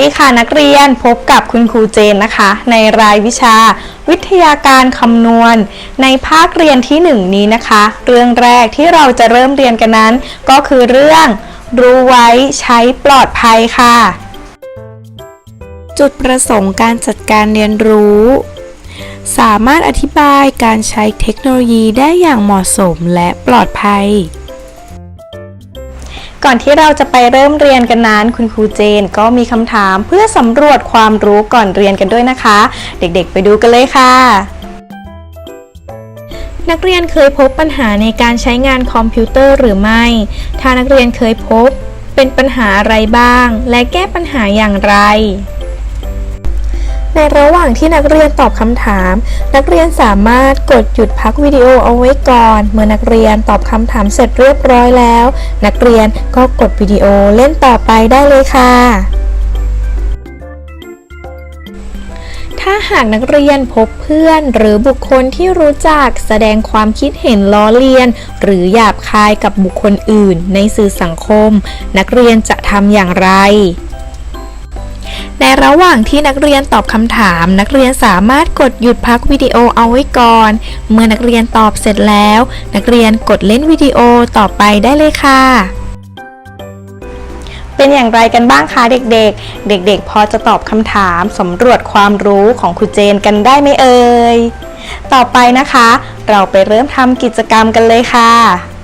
ดีค่ะนักเรียนพบกับคุณครูเจนนะคะ ในรายวิชา วิทยาการคำนวณ ในภาคเรียนที่ 1 นี้นะคะ เรื่องแรกที่เราจะเริ่มเรียนกันนั้น ก็คือเรื่องรู้ไว้ใช้ปลอดภัยค่ะ จุดประสงค์การจัดการเรียนรู้ สามารถอธิบายการใช้เทคโนโลยีได้อย่างเหมาะสมและปลอดภัย ก่อนที่เราจะไปเริ่มเรียนกันนั้น คุณครูเจนก็มีคำถามเพื่อสำรวจความรู้ก่อนเรียนกันด้วยนะคะ เด็กๆ ไปดูกันเลยค่ะ นักเรียนเคยพบปัญหาในการใช้งานคอมพิวเตอร์หรือไม่ ถ้านักเรียนเคยพบ เป็นปัญหาอะไรบ้าง และแก้ปัญหาอย่างไร ในระหว่างที่นักเรียนตอบคำถาม นักเรียนสามารถกดหยุดพักวิดีโอเอาไว้ก่อน เมื่อนักเรียนตอบคำถามเสร็จเรียบร้อยแล้ว นักเรียนก็กดวิดีโอเล่นต่อไปได้เลยค่ะถ้าหากนักเรียนพบเพื่อนหรือบุคคลที่รู้จักแสดงความคิดเห็นล้อเลียน หรือหยาบคายกับบุคคลอื่นในสื่อสังคม นักเรียนจะทำอย่างไร ในระหว่างที่นักเรียนตอบคำถาม นักเรียนสามารถกดหยุดพักวิดีโอเอาไว้ก่อน เมื่อนักเรียนตอบเสร็จแล้ว นักเรียนกดเล่นวิดีโอต่อไปได้เลยค่ะ เป็นอย่างไรกันบ้างคะเด็กๆ เด็กๆ พอจะตอบคำถามสำรวจความรู้ของครูเจนกันได้ไหมเอ่ย ต่อไปนะคะ เราไปเริ่มทำกิจกรรมกันเลยค่ะ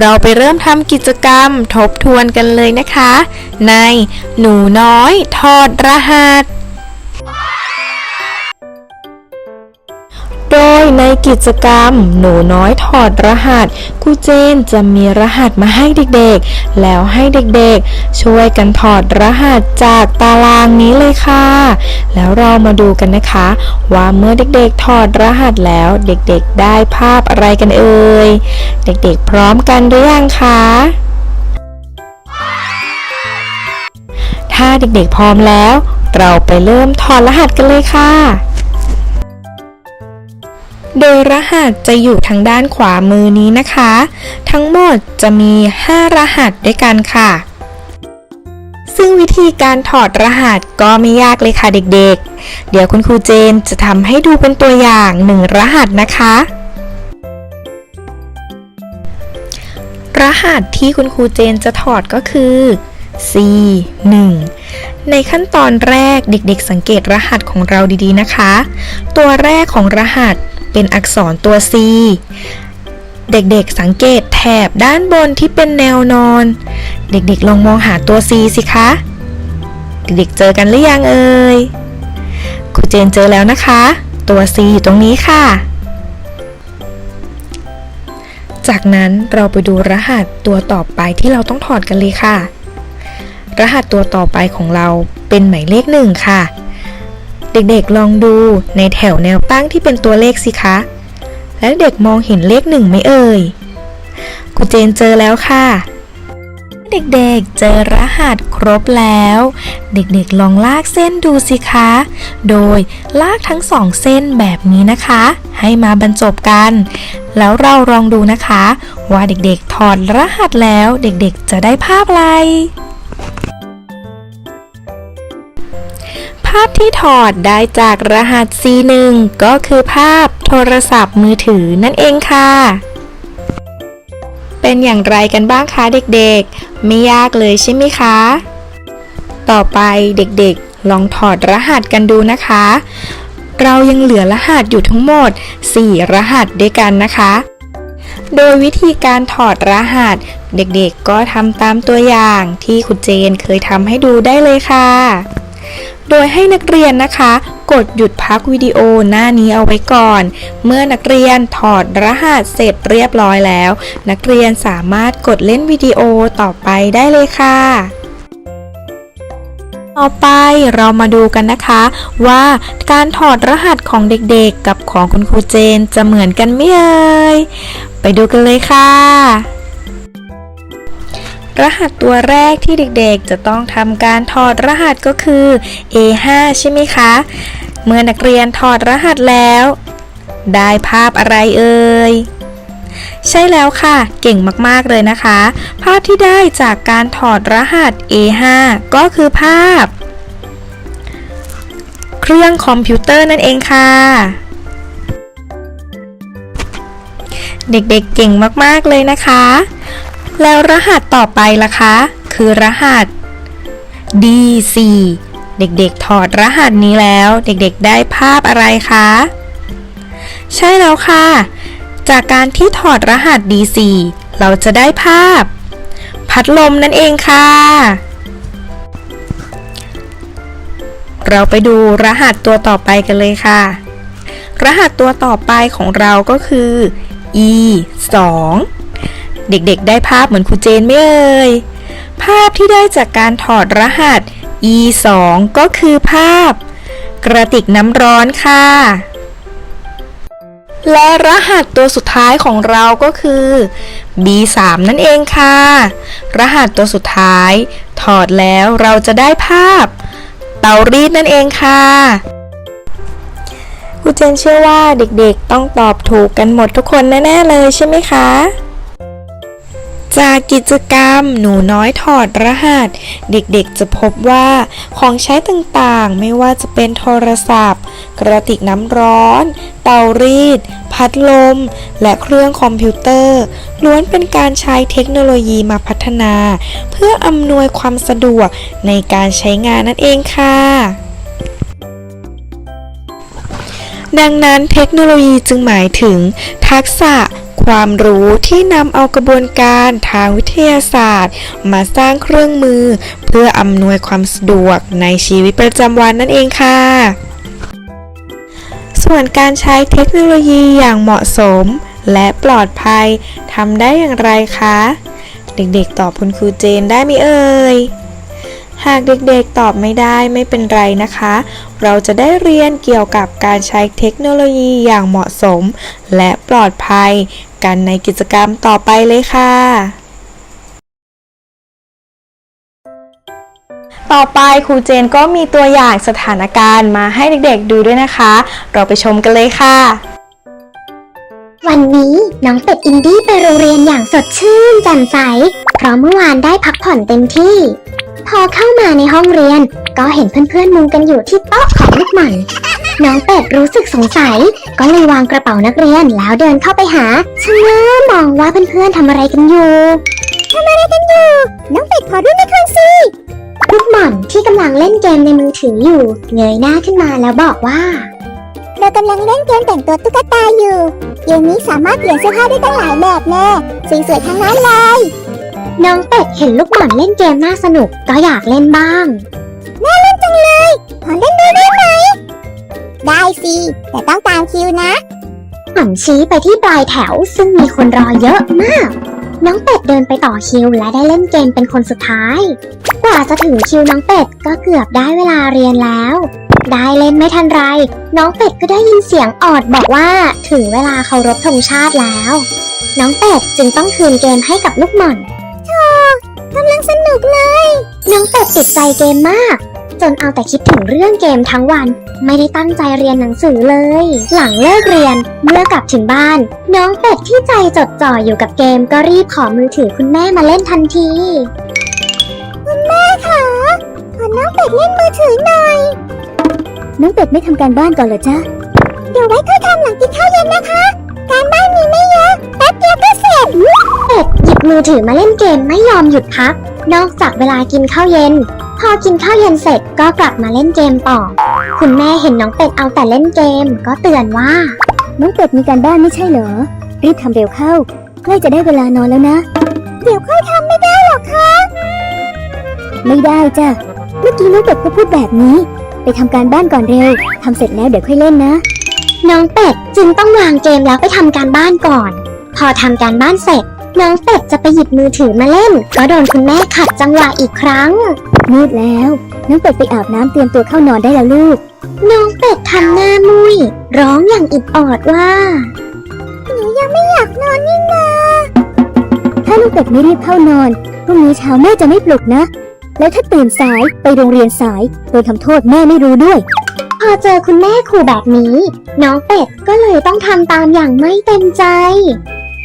เราไปเริ่มทำกิจกรรมทบทวนกันเลยนะคะ ในหนูน้อยทอดรหัส โดยในกิจกรรมหนูน้อยถอดรหัสครูเจนจะมีรหัสมาให้เด็กๆ แล้วให้เด็กๆ ช่วยกันถอดรหัสจากตารางนี้เลยค่ะ แล้วเรามาดูกันนะคะ ว่าเมื่อเด็กๆถอดรหัสแล้วเด็กๆได้ภาพอะไรกันเอ่ย เด็กๆพร้อมกันหรือยังคะถ้าเด็กๆพร้อมแล้ว เราไปเริ่มถอดรหัสกันเลยค่ะ โดยรหัสจะอยู่ทางด้านขวามือนี้นะคะ ทั้งหมดจะมี 5 รหัสด้วยกันค่ะ ซึ่งวิธีการถอดรหัสก็ไม่ยากเลยค่ะเด็กๆ เดี๋ยวคุณครูเจนจะทำให้ดูเป็นตัวอย่างหนึ่งรหัสนะคะ รหัสที่คุณครูเจนจะถอดก็คือ C1 ในขั้นตอนแรกเด็กๆ สังเกตรหัสของเราดีๆนะคะ ตัวแรกของรหัส เป็นอักษรตัว C เด็กๆสังเกตแถบด้านบนที่เป็นแนวนอน เด็กๆลองมองหาตัว C สิคะ เด็กๆเจอกันหรือยังเอ่ยครูเจนเจอแล้วนะคะ ตัว C อยู่ตรงนี้ค่ะ จากนั้นเราไปดูรหัสตัวต่อไปที่เราต้องถอดกันเลยค่ะ รหัสตัวต่อไปของเราเป็นหมายเลขหนึ่งค่ะ เด็กๆลองดูในแถวแนวตั้งที่เป็นตัวเลขสิคะ และเด็กมองเห็นเลขหนึ่งไหมเอ่ยครูเจนเจอแล้วค่ะ เด็กๆเจอรหัสครบแล้ว เด็กๆลองลากเส้นดูสิคะ โดยลากทั้งสองเส้นแบบนี้นะคะ ให้มาบรรจบกัน แล้วเราลองดูนะคะ ว่าเด็กๆถอดรหัสแล้วเด็กๆจะได้ภาพอะไร ภาพที่ถอดได้จากรหัส C1 ก็คือภาพโทรศัพท์มือถือนั่นเองค่ะ เป็นอย่างไรกันบ้างคะเด็กๆ ไม่ยากเลยใช่ไหมคะ ต่อไปเด็กๆ ลองถอดรหัสกันดูนะคะ เรายังเหลือรหัสอยู่ทั้งหมด 4 รหัสด้วยกันนะคะ โดยวิธีการถอดรหัส เด็กๆ ก็ทำตามตัวอย่างที่คุณเจนเคยทำให้ดูได้เลยค่ะ โดยให้นักเรียนนะคะ กดหยุดพักวิดีโอหน้านี้เอาไว้ก่อน เมื่อนักเรียนถอดรหัสเสร็จเรียบร้อยแล้ว นักเรียนสามารถกดเล่นวิดีโอต่อไปได้เลยค่ะ ต่อไปเรามาดูกันนะคะ ว่าการถอดรหัสของเด็กๆ กับของคุณครูเจนจะเหมือนกันไหมเอ่ยไปดูกันเลยค่ะ รหัสตัวแรกที่เด็กๆ จะต้องทำการถอดรหัสก็คือ A5 ใช่ไหมคะ เมื่อนักเรียนถอดรหัสแล้ว ได้ภาพอะไรเอ่ยใช่แล้วค่ะ เก่งมากๆเลยนะคะ ภาพที่ได้จากการถอดรหัส A5 ก็คือภาพ เครื่องคอมพิวเตอร์นั่นเองค่ะ เด็กๆเก่งมากๆเลยนะคะ แล้วรหัสต่อไปล่ะคะ คือรหัส D4 เด็กๆ ถอดรหัสนี้แล้ว เด็กๆ ได้ภาพอะไรคะ ใช่แล้วค่ะ จากการที่ถอดรหัส D4 เราจะได้ภาพ พัดลมนั่นเองค่ะ เราไปดูรหัสตัวต่อไปกันเลยค่ะ รหัสตัวต่อไปของเราก็คือ E 2 เด็กๆ ได้ภาพเหมือนครูเจนไหมเอ่ย ภาพที่ได้จากการถอดรหัส E 2 ก็คือภาพ กระติกน้ำร้อนค่ะ และรหัสตัวสุดท้ายของเราก็คือ B3 นั่นเองค่ะ รหัสตัวสุดท้าย ถอดแล้วเราจะได้ภาพ เตารีดนั่นเองค่ะครูเจนเชื่อว่าเด็กๆต้องตอบถูกกันหมดทุกคนแน่ ๆ เลยใช่ไหมคะ จากกิจกรรมหนูน้อยถอดรหัส เด็กๆจะพบว่าของใช้ต่างๆ ไม่ว่าจะเป็นโทรศัพท์ กระติกน้ำร้อน เตารีด พัดลม และเครื่องคอมพิวเตอร์ ล้วนเป็นการใช้เทคโนโลยีมาพัฒนา เพื่ออำนวยความสะดวกในการใช้งานนั่นเองค่ะดังนั้นเทคโนโลยีจึงหมายถึง ทักษะ ความรู้ที่นำเอากระบวนการทางวิทยาศาสตร์ มาสร้างเครื่องมือ เพื่ออำนวยความสะดวกในชีวิตประจำวันนั่นเองค่ะ ส่วนการใช้เทคโนโลยีอย่างเหมาะสม และปลอดภัยทำได้อย่างไรคะ เด็กๆ ตอบคุณครูเจนได้ไหมเอ่ยหากเด็กๆตอบไม่ได้ไม่เป็นไรนะคะ เราจะได้เรียนเกี่ยวกับการใช้เทคโนโลยีอย่างเหมาะสม และปลอดภัย กันในกิจกรรมต่อไปเลยค่ะ ต่อไปครูเจนก็มีตัวอย่างสถานการณ์มาให้เด็กๆดูด้วยนะคะ เราไปชมกันเลยค่ะวันนี้น้องเป็ดอินดี้ไปโรงเรียนอย่างสดชื่นแจ่มใส เพราะเมื่อวานได้พักผ่อนเต็มที่ พอเข้ามาในห้องเรียน ก็เห็นเพื่อนๆมุงกันอยู่ที่โต๊ะของลูกหม่อน น้องเป็ดรู้สึกสงสัย ก็เลยวางกระเป๋านักเรียนแล้วเดินเข้าไปหาชะเง้อมองว่าเพื่อนๆทำอะไรกันอยู่ทำอะไรกันอยู่ น้องเป็ดขอดูหน่อยสิลูกหม่อนที่กำลังเล่นเกมในมือถืออยู่ เงยหน้าขึ้นมาแล้วบอกว่า เรากำลังเล่นเกมแต่งตัวตุ๊กตาอยู่ เกมนี้สามารถเปลี่ยนเสื้อผ้าได้ตั้งหลายแบบแน่สวยๆทั้งนั้นเลย น้องเป็ดเห็นลูกหม่อนเล่นเกมน่าสนุกก็อยากเล่นบ้าง น่าเล่นจังเลย ขอเล่นด้วยได้ไหม ได้สิ แต่ต้องตามคิวนะ หม่อนชี้ไปที่ปลายแถวซึ่งมีคนรอเยอะมาก น้องเป็ดเดินไปต่อคิวและได้เล่นเกมเป็นคนสุดท้าย กว่าจะถึงคิวน้องเป็ดก็เกือบได้เวลาเรียนแล้ว ได้เล่นไม่ทันไร น้องเป็ดก็ได้ยินเสียงออดบอกว่าถึงเวลาเคารพธงชาติแล้ว น้องเป็ดจึงต้องคืนเกมให้กับลูกหม่อนโธ่กำลังสนุกเลย น้องเป็ดติดใจเกมมาก จนเอาแต่คิดถึงเรื่องเกมทั้งวัน ไม่ได้ตั้งใจเรียนหนังสือเลย หลังเลิกเรียนเมื่อกลับถึงบ้าน น้องเป็ดที่ใจจดจ่ออยู่กับเกมก็รีบขอมือถือคุณแม่มาเล่นทันที คุณแม่คะขอน้องเป็ดเล่นมือถือหน่อย น้องเป็ดไม่ทำการบ้านก่อนเหรอจ๊ะ เดี๋ยวไว้ค่อยทำหลังกินข้าวเย็นนะคะ การบ้านมีไม่เยอะแป๊บเดียวก็เสร็จเป็ดหยิบมือถือมาเล่นเกมไม่ยอมหยุดพัก นอกจากเวลากินข้าวเย็น พอกินข้าวเย็นเสร็จก็กลับมาเล่นเกมต่อ คุณแม่เห็นน้องเป็ดเอาแต่เล่นเกม ก็เตือนว่า น้องเป็ดมีการบ้านไม่ใช่เหรอ รีบทำเร็วเข้าใกล้จะได้เวลานอนแล้วนะ เดี๋ยวค่อยทำไม่ได้หรอคะ ไม่ได้จ้ะ เมื่อกี้น้องเป็ดก็พูดแบบนี้ ไปทำการบ้านก่อนเร็วทำเสร็จแล้วเดี๋ยวค่อยเล่นนะ น้องเป็ดจึงต้องวางเกมแล้วไปทำการบ้านก่อน พอทำการบ้านเสร็จ น้องเป็ดจะไปหยิบมือถือมาเล่น ก็โดนคุณแม่ขัดจังหวะอีกครั้ง มืดแล้ว น้องเป็ดไปอาบน้ำเตรียมตัวเข้านอนได้แล้วลูก น้องเป็ดทำหน้ามุย ร้องอย่างอิดออดว่า หนูยังไม่อยากนอนนี่นาถ้าน้องเป็ดไม่รีบเข้านอนพรุ่งนี้เช้าแม่จะไม่ปลุกนะ แล้วถ้าตื่นสายไปโรงเรียนสายโดนทำโทษแม่ไม่รู้ด้วย พอเจอคุณแม่ขู่แบบนี้ น้องเป็ดก็เลยต้องทำตามอย่างไม่เต็มใจ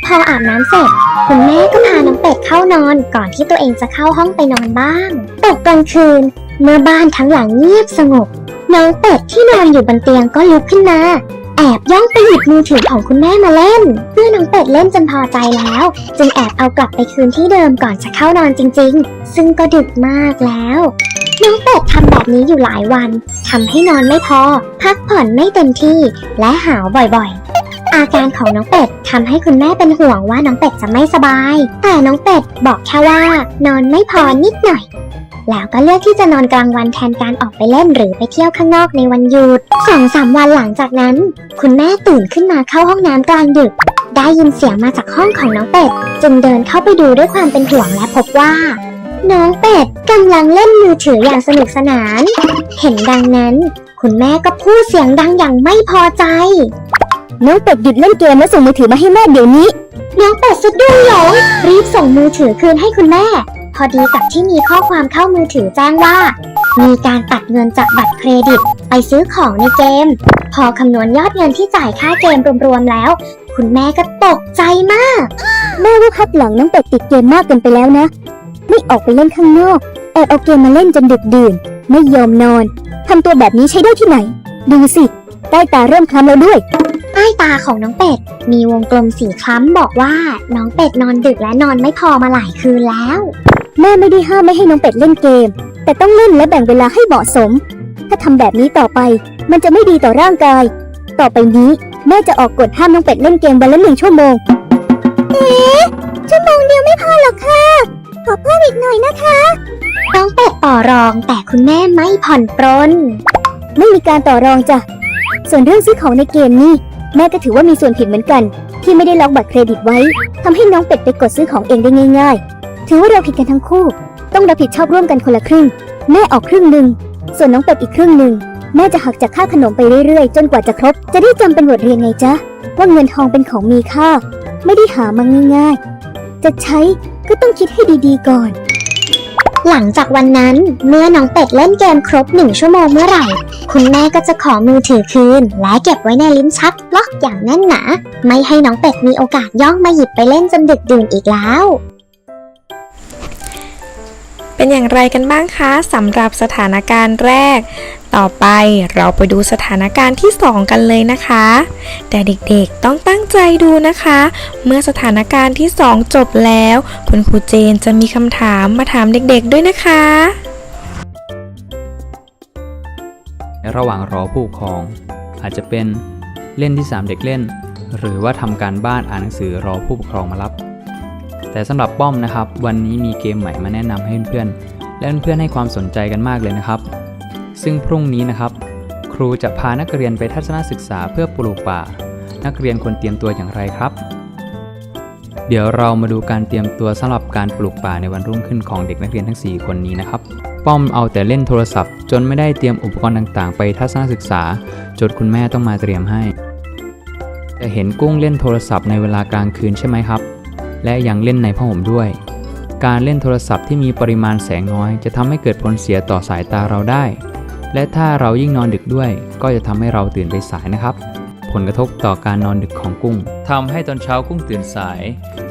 พออาบน้ำเสร็จ คุณแม่ก็พาน้องเป็ดเข้านอนก่อนที่ตัวเองจะเข้าห้องไปนอนบ้าง ตกกลางคืน เมื่อบ้านทั้งหลังเงียบสงบ น้องเป็ดที่นอนอยู่บนเตียงก็ลุกขึ้นมา แอบย่องไปหยิบมือถือของคุณแม่มาเล่น เมื่อน้องเป็ดเล่นจนพอใจแล้ว จึงแอบเอากลับไปคืนที่เดิมก่อนจะเข้านอนจริง ๆ ซึ่งก็ดึกมากแล้วน้องเป็ดทำแบบนี้อยู่หลายวัน ทำให้นอนไม่พอ พักผ่อนไม่เต็มที่ และหาวบ่อยๆ อาการของน้องเป็ดทำให้คุณแม่เป็นห่วงว่าน้องเป็ดจะไม่สบาย แต่น้องเป็ดบอกแค่ว่า นอนไม่พอนิดหน่อย แล้วก็เลือกที่จะนอนกลางวันแทนการออกไปเล่นหรือไปเที่ยวข้างนอกในวันหยุดสองสามวันหลังจากนั้น คุณแม่ตื่นขึ้นมาเข้าห้องน้ำกลางดึก ได้ยินเสียงมาจากห้องของน้องเป็ด จึงเดินเข้าไปดูด้วยความเป็นห่วงและพบว่าน้องเป็ดกำลังเล่นมือถืออย่างสนุกสนาน เห็นดังนั้น คุณแม่ก็พูดเสียงดังอย่างไม่พอใจ น้องเป็ดหยุดเล่นเกมแล้วส่งมือถือมาให้แม่เดี๋ยวนี้ น้องเป็ดสะดุ้งหลงรีบส่งมือถือคืนให้คุณแม่ พอดีกับที่มีข้อความเข้ามือถือแจ้งว่า มีการตัดเงินจากบัตรเครดิต ไปซื้อของในเกม พอคำนวณยอดเงินที่จ่ายค่าเกมรวมๆแล้ว คุณแม่ก็ตกใจมาก แม่ว่าพักหลังน้องเป็ดติดเกมมากเกินไปแล้วนะ ไม่ออกไปเล่นข้างนอกแอบเอาเกมมาเล่นจนดึกดื่น ไม่ยอมนอนทำตัวแบบนี้ใช้ได้ที่ไหน ดูสิใต้ตาเริ่มคล้ำแล้วด้วยใต้ตาของน้องเป็ด มีวงกลมสีคล้ำบอกว่าน้องเป็ดนอนดึกและนอนไม่พอมาหลายคืนแล้ว แม่ไม่ได้ห้ามไม่ให้น้องเป็ดเล่นเกม แต่ต้องเล่นและแบ่งเวลาให้เหมาะสม ถ้าทำแบบนี้ต่อไป มันจะไม่ดีต่อร่างกาย ต่อไปนี้ แม่จะออกกฎห้ามน้องเป็ดเล่นเกมวันละหนึ่งชั่วโมงเอ๊ะชั่วโมงเดียวไม่พอหรอกค่ะขอเพิ่มอีกหน่อยนะคะน้องเป็ดต่อรองแต่คุณแม่ไม่ผ่อนปรนไม่มีการต่อรองจ้ะส่วนเรื่องซื้อของในเกมนี่ แม่ก็ถือว่ามีส่วนผิดเหมือนกัน ที่ไม่ได้ล็อกบัตรเครดิตไว้ทำให้น้องเป็ดไปกดซื้อของเองได้ง่าย ๆ ถือว่าเราผิดกันทั้งคู่ ต้องรับผิดชอบร่วมกันคนละครึ่ง แม่ออกครึ่งหนึ่งส่วนน้องเป็ดอีกครึ่งหนึ่งแม่จะหักจากค่าขนมไปเรื่อยๆ จนกว่าจะครบ จะได้จำเป็นบทเรียนไงจ๊ะว่าเงินทองเป็นของมีค่า ไม่ได้หามาง่ายๆ จะใช้ก็ต้องคิดให้ดีๆก่อน หลังจากวันนั้นเมื่อน้องเป็ดเล่นเกมครบหนึ่งชั่วโมงเมื่อไหร่ คุณแม่ก็จะขอมือถือคืน และเก็บไว้ในลิ้นชักล็อกอย่างแน่นหนา ไม่ให้น้องเป็ดมีโอกาสย่องมาหยิบไปเล่นจนดึกดื่นอีกแล้ว เป็นอย่างไรกันบ้างคะสำหรับสถานการณ์แรก ต่อไปเราไปดูสถานการณ์ที่ 2 กันเลยนะคะ แต่เด็กๆต้องตั้งใจดูนะคะ เมื่อสถานการณ์ที่ 2 จบแล้ว คุณครูเจนจะมีคำถามมาถามเด็กๆด้วยนะคะระหว่างรอผู้ปกครอง อาจจะเป็นเล่นที่ 3 เด็กเล่น หรือว่าทำการบ้านอ่านหนังสือรอผู้ปกครองมารับ แต่สำหรับป้อมนะครับ วันนี้มีเกมใหม่มาแนะนำให้เพื่อนๆและเพื่อนๆให้ความสนใจกันมากเลยนะครับ ซึ่งพรุ่งนี้นะครับ ครูจะพานักเรียนไปทัศนศึกษาเพื่อปลูกป่า นักเรียนควรเตรียมตัวอย่างไรครับ เดี๋ยวเรามาดูการเตรียมตัวสำหรับการปลูกป่าในวันรุ่งขึ้นของเด็กนักเรียนทั้ง 4 คนนี้นะครับ ป้อมเอาแต่เล่นโทรศัพท์ จนไม่ได้เตรียมอุปกรณ์ต่างๆ ไปทัศนศึกษา จนคุณแม่ต้องมาเตรียมให้จะเห็นกุ้งเล่นโทรศัพท์ในเวลากลางคืนใช่ไหมครับ และยังเล่นในผ้าห่มด้วย การเล่นโทรศัพท์ที่มีปริมาณแสงน้อย จะทำให้เกิดผลเสียต่อสายตาเราได้ และถ้าเรายิ่งนอนดึกด้วย ก็จะทำให้เราตื่นไปสายนะครับ ผลกระทบต่อการนอนดึกของกุ้งทำให้ตอนเช้ากุ้งตื่นสาย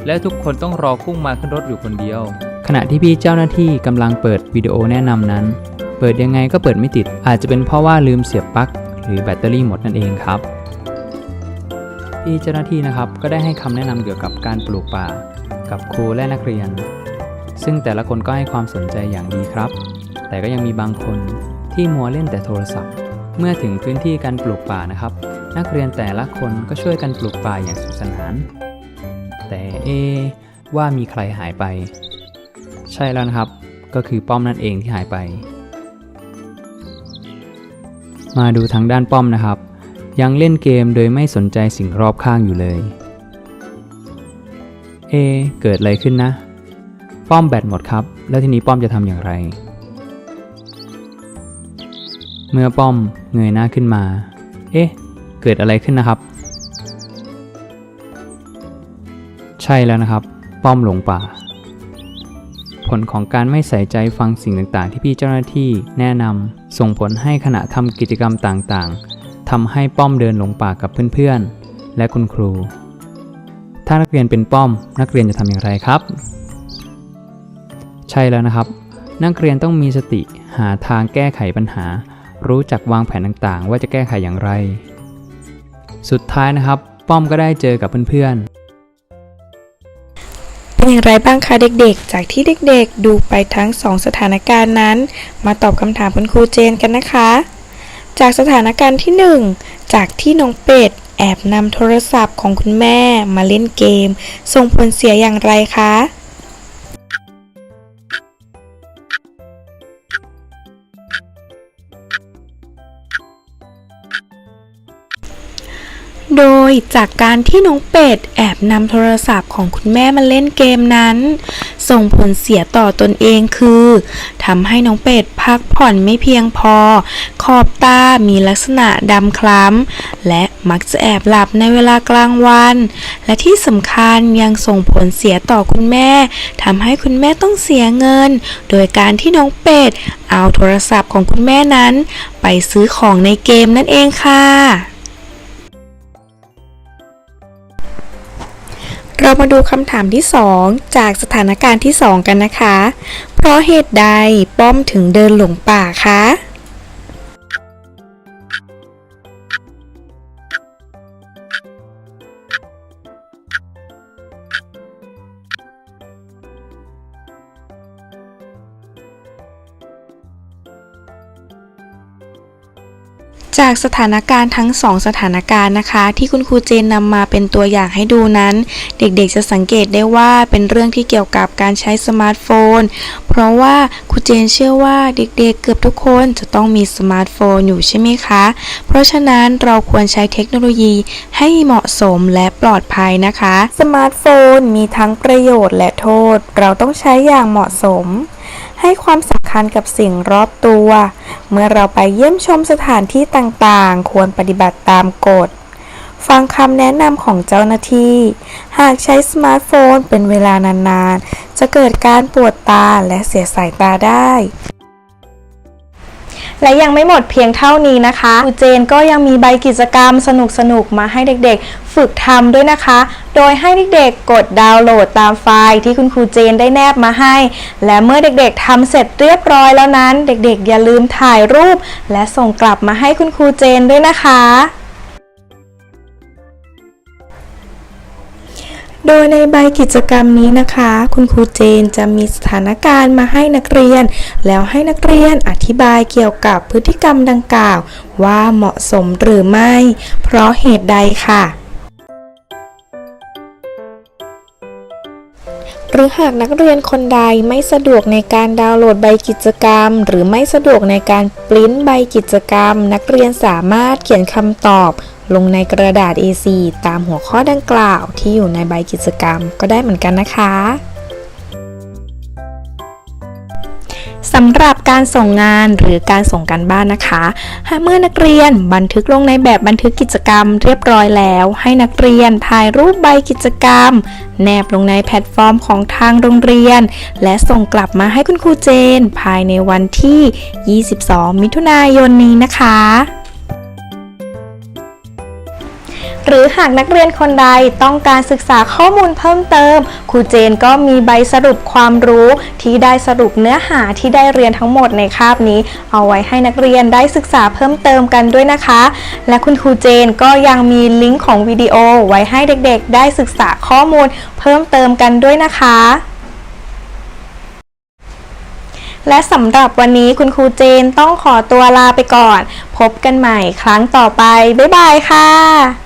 และทุกคนต้องรอกุ้งมาขึ้นรถอยู่คนเดียว ขณะที่พี่เจ้าหน้าที่กำลังเปิดวิดีโอแนะนำนั้น เปิดยังไงก็เปิดไม่ติด อาจจะเป็นเพราะว่าลืมเสียบปลั๊กหรือแบตเตอรี่หมดนั่นเองครับพี่เจ้าหน้าที่นะครับก็ได้ให้คำแนะนำเกี่ยวกับการปลูกป่า กับครูและนักเรียน ซึ่งแต่ละคนก็ให้ความสนใจอย่างดีครับ แต่ก็ยังมีบางคน ที่มัวเล่นแต่โทรศัพท์ เมื่อถึงพื้นที่การปลูกป่านะครับ นักเรียนแต่ละคนก็ช่วยกันปลูกป่าอย่างสนุกสนาน แต่เอว่ามีใครหายไป ใช่แล้วนะครับ ก็คือป้อมนั่นเองที่หายไป มาดูทางด้านป้อมนะครับ ยังเล่นเกมโดยไม่สนใจสิ่งรอบข้างอยู่เลยเอเกิดอะไรขึ้นนะ ป้อมแบตหมดครับ แล้วทีนี้ป้อมจะทำอย่างไร เมื่อป้อมเงยหน้าขึ้นมา เอ๊ะ เกิดอะไรขึ้นนะครับ ใช่แล้วนะครับ ป้อมหลงป่า ผลของการไม่ใส่ใจฟังสิ่งต่างๆ ที่พี่เจ้าหน้าที่แนะนำส่งผลให้ขณะทำกิจกรรมต่างๆทำให้ป้อมเดินหลงป่ากับเพื่อนๆ และคุณครู ถ้านักเรียนเป็นป้อม นักเรียนจะทำอย่างไรครับ ใช่แล้วนะครับ นักเรียนต้องมีสติหาทางแก้ไขปัญหา รู้จักวางแผนต่างๆ ว่าจะแก้ไขอย่างไร สุดท้ายนะครับ ป้อมก็ได้เจอกับเพื่อนๆ เป็นอย่างไรบ้างคะเด็กๆ จากที่เด็กๆ ดูไปทั้งสองสถานการณ์นั้น มาตอบคำถามคุณครูเจนกันนะคะ จากสถานการณ์ที่หนึ่งจากที่น้องเป็ดแอบนำโทรศัพท์ของคุณแม่มาเล่นเกม ส่งผลเสียอย่างไรคะ โดยจากการที่น้องเป็ดแอบนำโทรศัพท์ของคุณแม่มาเล่นเกมนั้น ส่งผลเสียต่อตนเองคือทำให้น้องเป็ดพักผ่อนไม่เพียงพอ ขอบตา มีลักษณะดำคล้ำ และมักจะแอบหลับในเวลากลางวัน และที่สำคัญยังส่งผลเสียต่อคุณแม่ทำให้คุณแม่ต้องเสียเงิน โดยการที่น้องเป็ดเอาโทรศัพท์ของคุณแม่นั้น ไปซื้อของในเกมนั่นเองค่ะ เรามาดูคำถามที่ 2 จากสถานการณ์ที่ 2 กันนะคะ เพราะเหตุใดป้อมถึงเดินหลงป่าคะ จากสถานการณ์ทั้งสองสถานการณ์นะคะ ที่คุณครูเจนนำมาเป็นตัวอย่างให้ดูนั้น เด็กๆจะสังเกตได้ว่าเป็นเรื่องที่เกี่ยวกับการใช้สมาร์ทโฟน เพราะว่าครูเจนเชื่อว่าเด็กๆเกือบทุกคนจะต้องมีสมาร์ทโฟนอยู่ใช่ไหมคะ เพราะฉะนั้นเราควรใช้เทคโนโลยีให้เหมาะสมและปลอดภัยนะคะ สมาร์ทโฟนมีทั้งประโยชน์และโทษ เราต้องใช้อย่างเหมาะสม ให้ความสำคัญกับสิ่งรอบตัว เมื่อเราไปเยี่ยมชมสถานที่ต่างๆ ควรปฏิบัติตามกฎ ฟังคำแนะนำของเจ้าหน้าที่ หากใช้สมาร์ทโฟนเป็นเวลานานๆ จะเกิดการปวดตาและเสียสายตาได้ และยังไม่หมดเพียงเท่านี้นะคะครูเจนก็ยังมีใบกิจกรรมสนุกๆมาให้เด็กๆ ฝึกทำด้วยนะคะ โดยให้เด็กๆ กดดาวน์โหลดตามไฟล์ที่คุณครูเจนได้แนบมาให้ และเมื่อเด็กๆทำเสร็จเรียบร้อยแล้วนั้น เด็กๆ อย่าลืมถ่ายรูป และส่งกลับมาให้คุณครูเจนด้วยนะคะ โดยในใบกิจกรรมนี้นะคะ คุณครูเจนจะมีสถานการณ์มาให้นักเรียน แล้วให้นักเรียนอธิบายเกี่ยวกับพฤติกรรมดังกล่าว ว่าเหมาะสมหรือไม่ เพราะเหตุใดค่ะ หรือหากนักเรียนคนใดไม่สะดวกในการดาวน์โหลดใบกิจกรรม หรือไม่สะดวกในการปริ้นใบกิจกรรม นักเรียนสามารถเขียนคำตอบ ลงในกระดาษ A4 ตามหัวข้อดังกล่าวที่อยู่ในใบกิจกรรมก็ได้เหมือนกันนะคะสำหรับการส่งงานหรือการส่งการบ้านนะคะหากเมื่อนักเรียนบันทึกลงในแบบบันทึกกิจกรรมเรียบร้อยแล้ว ให้นักเรียนถ่ายรูปใบกิจกรรม แนบลงในแพลตฟอร์มของทางโรงเรียน และส่งกลับมาให้คุณครูเจน ภายในวันที่ 22 มิถุนายนนี้นะคะ หรือหากนักเรียนคนใดต้องการศึกษาข้อมูลเพิ่มเติม ครูเจนก็มีใบสรุปความรู้ที่ได้สรุปเนื้อหาที่ได้เรียนทั้งหมดในคาบนี้ เอาไว้ให้นักเรียนได้ศึกษาเพิ่มเติมกันด้วยนะคะ และคุณครูเจนก็ยังมีลิงก์ของวิดีโอไว้ให้เด็กๆ ได้ศึกษาข้อมูลเพิ่มเติมกันด้วยนะคะและสำหรับวันนี้คุณครูเจนต้องขอตัวลาไปก่อน พบกันใหม่ครั้งต่อไป บ๊ายบายค่ะ